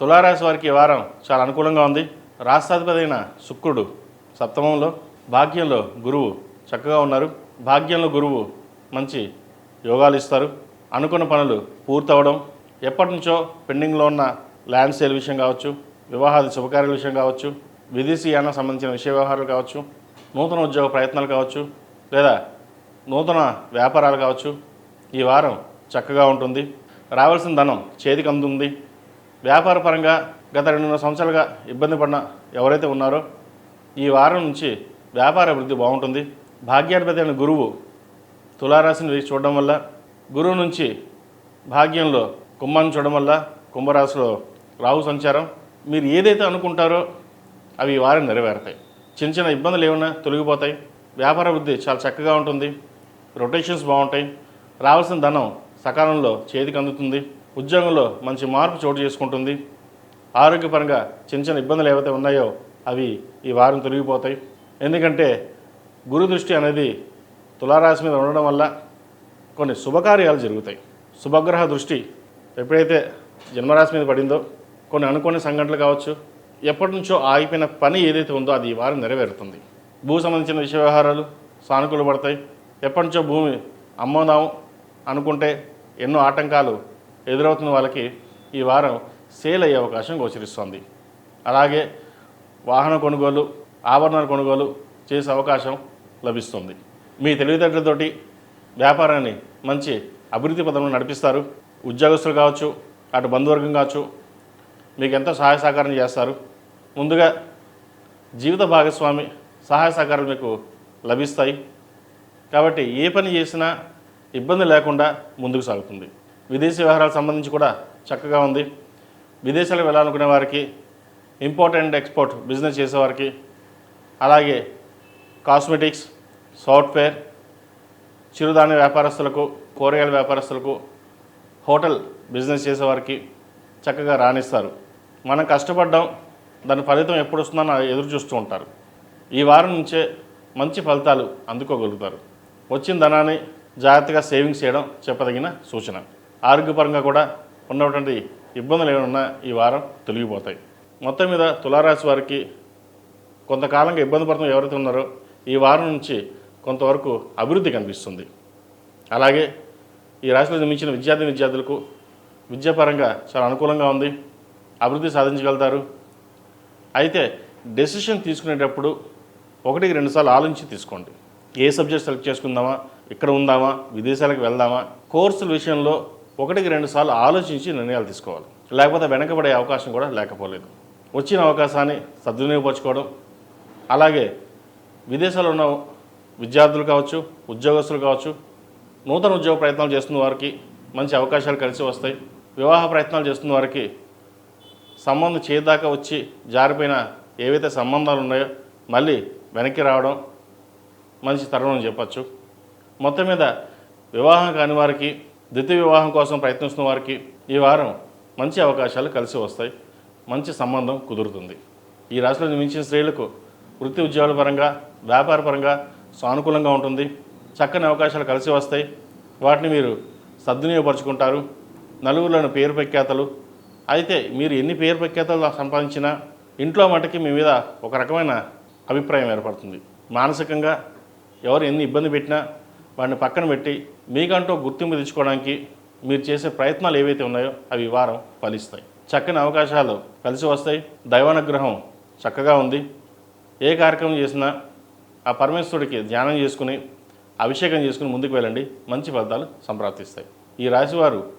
తులారాశి వారికి ఈ వారం చాలా అనుకూలంగా ఉంది. రాష్ట్రాధిపతి అయిన శుక్రుడు సప్తమంలో భాగ్యంలో గురువు చక్కగా ఉన్నారు. భాగ్యంలో గురువు మంచి యోగాలు ఇస్తారు. అనుకున్న పనులు పూర్తవడం ఎప్పటి నుంచో పెండింగ్లో ఉన్న ల్యాండ్ సేల్ విషయం కావచ్చు వివాహాది శుభకార్యాల విషయం కావచ్చు విదేశీయానం సంబంధించిన విషయ వ్యవహారాలు కావచ్చు నూతన ఉద్యోగ ప్రయత్నాలు కావచ్చు లేదా నూతన వ్యాపారాలు కావచ్చు ఈ వారం చక్కగా ఉంటుంది. రావాల్సిన ధనం చేతికి అందుతుంది. వ్యాపార పరంగా గత రెండున్నర సంవత్సరాలుగా ఇబ్బంది పడిన ఎవరైతే ఉన్నారో ఈ వారం నుంచి వ్యాపార అభివృద్ధి బాగుంటుంది. భాగ్యాధిపతి అయిన గురువు తులారాశిని వేసి చూడడం వల్ల గురువు నుంచి భాగ్యంలో కుంభాన్ని చూడడం వల్ల కుంభరాశిలో రాహు సంచారం మీరు ఏదైతే అనుకుంటారో అవి ఈ వారం నెరవేరుతాయి. చిన్న చిన్న ఇబ్బందులు ఏమైనా తొలగిపోతాయి. వ్యాపార వృద్ధి చాలా చక్కగా ఉంటుంది. రొటేషన్స్ బాగుంటాయి. రావాల్సిన ధనం సకాలంలో చేతికి అందుతుంది. ఉద్యోగంలో మంచి మార్పు చోటు చేసుకుంటుంది. ఆరోగ్యపరంగా చిన్న చిన్న ఇబ్బందులు ఏవైతే ఉన్నాయో అవి ఈ వారం తొలగిపోతాయి. ఎందుకంటే గురు దృష్టి అనేది తులారాశి మీద ఉండడం వల్ల కొన్ని శుభకార్యాలు జరుగుతాయి. శుభగ్రహ దృష్టి ఎప్పుడైతే జన్మరాశి మీద పడిందో కొన్ని అనుకోని సంఘటనలు కావచ్చు ఎప్పటి నుంచో ఆగిపోయిన పని ఏదైతే ఉందో అది ఈ వారం నెరవేరుతుంది. భూ సంబంధించిన విషయ వ్యవహారాలు సానుకూల పడతాయి. ఎప్పటి నుంచో భూమి అమ్మదాం అనుకుంటే ఎన్నో ఆటంకాలు ఎదురవుతున్న వాళ్ళకి ఈ వారం సేల్ అయ్యే అవకాశం గోచరిస్తుంది. అలాగే వాహన కొనుగోలు ఆభరణాల కొనుగోలు చేసే అవకాశం లభిస్తుంది. మీ తెలివితేటలతోటి వ్యాపారాన్ని మంచి అభివృద్ధి పదంలో నడిపిస్తారు. ఉద్యోగస్తులు కావచ్చు అటు బంధువర్గం కావచ్చు మీకు ఎంతో సహాయ సహకారం చేస్తారు. ముందుగా జీవిత భాగస్వామి సహాయ సహకారాలు మీకు లభిస్తాయి. కాబట్టి ఏ పని చేసినా ఇబ్బంది లేకుండా ముందుకు సాగుతుంది. విదేశీ వ్యవహారాలకు సంబంధించి కూడా చక్కగా ఉంది. విదేశాలకు వెళ్ళాలనుకునే వారికి ఇంపోర్ట్ అండ్ ఎక్స్పోర్ట్ బిజినెస్ చేసేవారికి అలాగే కాస్మెటిక్స్ సాఫ్ట్వేర్ చిరుధాన్య వ్యాపారస్తులకు కూరగాయల వ్యాపారస్తులకు హోటల్ బిజినెస్ చేసేవారికి చక్కగా రాణిస్తారు. మనం కష్టపడ్డాం దాని ఫలితం ఎప్పుడు వస్తుందని ఎదురు చూస్తూ ఉంటారు. ఈ వారం నుంచే మంచి ఫలితాలు అందుకోగలుగుతారు. వచ్చిన ధనాన్ని జాగ్రత్తగా సేవింగ్స్ చేయడం చెప్పదగిన సూచన. ఆరోగ్యపరంగా కూడా ఉన్నటువంటి ఇబ్బందులు ఏమైనా ఈ వారం తొలగిపోతాయి. మొత్తం మీద తులారాశి వారికి కొంతకాలంగా ఇబ్బంది పడుతున్న ఎవరైతే ఉన్నారో ఈ వారం నుంచి కొంతవరకు అభివృద్ధి కనిపిస్తుంది. అలాగే ఈ రాశిలో జన్మించిన విద్యార్థి విద్యార్థులకు విద్యాపరంగా చాలా అనుకూలంగా ఉంది. అభివృద్ధి సాధించగలుగుతారు. అయితే డెసిషన్ తీసుకునేటప్పుడు ఒకటికి రెండుసార్లు ఆలోచించి తీసుకోండి. ఏ సబ్జెక్ట్ సెలెక్ట్ చేసుకుందామా? ఇక్కడ ఉందామా? విదేశాలకు వెళ్దామా? కోర్సుల విషయంలో ఒకటికి రెండు సార్లు ఆలోచించి నిర్ణయాలు తీసుకోవాలి. లేకపోతే వెనకబడే అవకాశం కూడా లేకపోలేదు. వచ్చిన అవకాశాన్ని సద్వినియోగపరచుకోవడం అలాగే విదేశాల్లో ఉన్న విద్యార్థులు కావచ్చు ఉద్యోగస్తులు కావచ్చు నూతన ఉద్యోగ ప్రయత్నాలు చేస్తున్న వారికి మంచి అవకాశాలు కలిసి వస్తాయి. వివాహ ప్రయత్నాలు చేస్తున్న వారికి సంబంధం చేదాకా వచ్చి జారిపోయిన ఏవైతే సంబంధాలు ఉన్నాయో మళ్ళీ వెనక్కి రావడం మంచి తరుణం చెప్పచ్చు. మొత్తం మీద వివాహం కాని వారికి ద్వితీయ వివాహం కోసం ప్రయత్నిస్తున్న వారికి ఈ వారం మంచి అవకాశాలు కలిసి వస్తాయి. మంచి సంబంధం కుదురుతుంది. ఈ రాశిలో నిర్మించిన స్త్రీలకు వృత్తి ఉద్యోగాల పరంగా వ్యాపార పరంగా సానుకూలంగా ఉంటుంది. చక్కని అవకాశాలు కలిసి వస్తాయి. వాటిని మీరు సద్వినియోగపరుచుకుంటారు. నలుగురిలోని పేరు ప్రఖ్యాతలు. అయితే మీరు ఎన్ని పేరు ప్రఖ్యాతలు సంపాదించినా ఇంట్లో మటుకి మీ మీద ఒక రకమైన అభిప్రాయం ఏర్పడుతుంది. మానసికంగా ఎవరు ఎన్ని ఇబ్బంది పెట్టినా వాడిని పక్కన పెట్టి మీకంటూ గుర్తింపు తెచ్చుకోవడానికి మీరు చేసే ప్రయత్నాలు ఏవైతే ఉన్నాయో అవి ఈ వారం ఫలిస్తాయి. చక్కని అవకాశాలు కలిసి వస్తాయి. దైవానుగ్రహం చక్కగా ఉంది. ఏ కార్యక్రమం చేసినా ఆ పరమేశ్వరుడికి ధ్యానం చేసుకుని అభిషేకం చేసుకుని ముందుకు వెళ్ళండి. మంచి ఫలితాలు సంప్రాప్తిస్తాయి. ఈ రాశివారు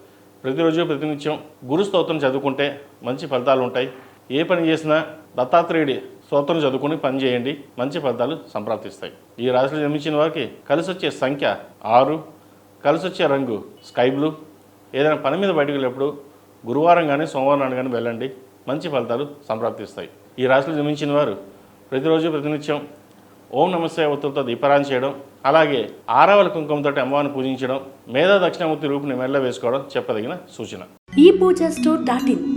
ప్రతిరోజు ప్రతినిత్యం గురు స్తోత్రం చదువుకుంటే మంచి ఫలితాలు ఉంటాయి. ఏ పని చేసినా దత్తాత్రేయుడి స్తోత్రం చదువుకుని పని చేయండి. మంచి ఫలితాలు సంప్రాప్తిస్తాయి. ఈ రాశిలో జన్మించిన వారికి కలిసి వచ్చే సంఖ్య ఆరు. కలిసి వచ్చే రంగు స్కై బ్లూ. ఏదైనా పని మీద బయటకు వెళ్ళినప్పుడు గురువారం కానీ సోమవారం నాడు కానీ వెళ్ళండి. మంచి ఫలితాలు సంప్రాప్తిస్తాయి. ఈ రాశిలో జన్మించిన వారు ప్రతిరోజు ప్రతినిత్యం ఓం నమస్తే ఒత్తులతో దీపారాయణ చేయడం అలాగే ఆరవల కుంకుమతో అమ్మవారిని పూజించడం మేధా దక్షిణామూర్తి రూపుని మెల్ల వేసుకోవడం చెప్పదగిన సూచన. ఈ పూజ స్టోర్ డాట్ ఇన్.